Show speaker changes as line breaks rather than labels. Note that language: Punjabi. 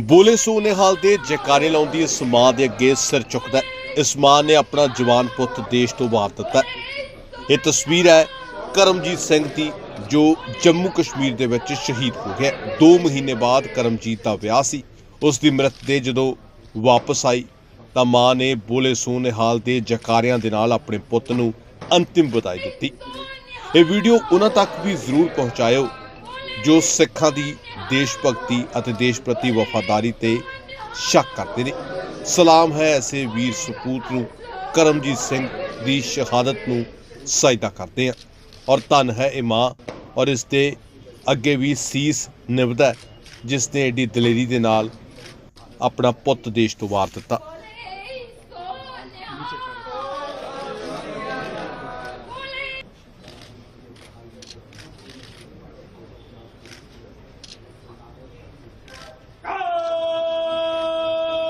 ਬੋਲੇ ਸੂ ਨਿਹਾਲ ਦੇ ਜੈਕਾਰੇ ਲਾਉਂਦੀ ਇਸ ਮਾਂ ਦੇ ਅੱਗੇ ਸਿਰ ਚੁੱਕਦਾ ਇਸ ਮਾਂ ਨੇ ਆਪਣਾ ਜਵਾਨ ਪੁੱਤ ਦੇਸ਼ ਤੋਂ ਵਾਰ ਦਿੱਤਾ ਇਹ ਤਸਵੀਰ ਹੈ ਕਰਮਜੀਤ ਸਿੰਘ ਦੀ, ਜੋ ਜੰਮੂ ਕਸ਼ਮੀਰ ਦੇ ਵਿੱਚ ਸ਼ਹੀਦ ਹੋ ਗਿਆ 2 ਮਹੀਨੇ ਬਾਅਦ ਕਰਮਜੀਤ ਦਾ ਵਿਆਹ ਸੀ। ਉਸ ਦੀ ਮ੍ਰਿਤ ਦੇ ਜਦੋਂ ਵਾਪਸ ਆਈ, ਤਾਂ ਮਾਂ ਨੇ ਬੋਲੇ ਸੂ ਨਿਹਾਲ ਦੇ ਜਕਾਰਿਆਂ ਦੇ ਨਾਲ ਆਪਣੇ ਪੁੱਤ ਨੂੰ ਅੰਤਿਮ ਵਿਦਾਈ ਦਿੱਤੀ। ਇਹ ਵੀਡੀਓ ਉਹਨਾਂ ਤੱਕ ਵੀ ਜ਼ਰੂਰ ਪਹੁੰਚਾਇਓ। ਜੋ ਸਿੱਖਾਂ ਦੀ ਦੇਸ਼ ਭਗਤੀ ਅਤੇ ਦੇਸ਼ ਪ੍ਰਤੀ ਵਫਾਦਾਰੀ ਤੇ ਸ਼ੱਕ ਕਰਦੇ ਨੇ। ਸਲਾਮ ਹੈ ਐਸੇ ਵੀਰ ਸਪੂਤ ਨੂੰ ਕਰਮਜੀਤ ਸਿੰਘ ਦੀ ਸ਼ਹਾਦਤ ਨੂੰ ਸਜਦਾ ਕਰਦੇ ਹਾਂ। ਔਰ ਧੰਨ ਹੈ ਇਹ ਮਾਂ ਔਰ ਇਸ ਦੇ ਅੱਗੇ ਵੀ ਸੀਸ ਨਿਭਦਾ ਹੈ, ਜਿਸ ਨੇ ਏਡੀ ਦਲੇਰੀ ਦੇ ਨਾਲ ਆਪਣਾ ਪੁੱਤ ਦੇਸ਼ ਤੋਂ ਵਾਰ ਦਿੱਤਾ।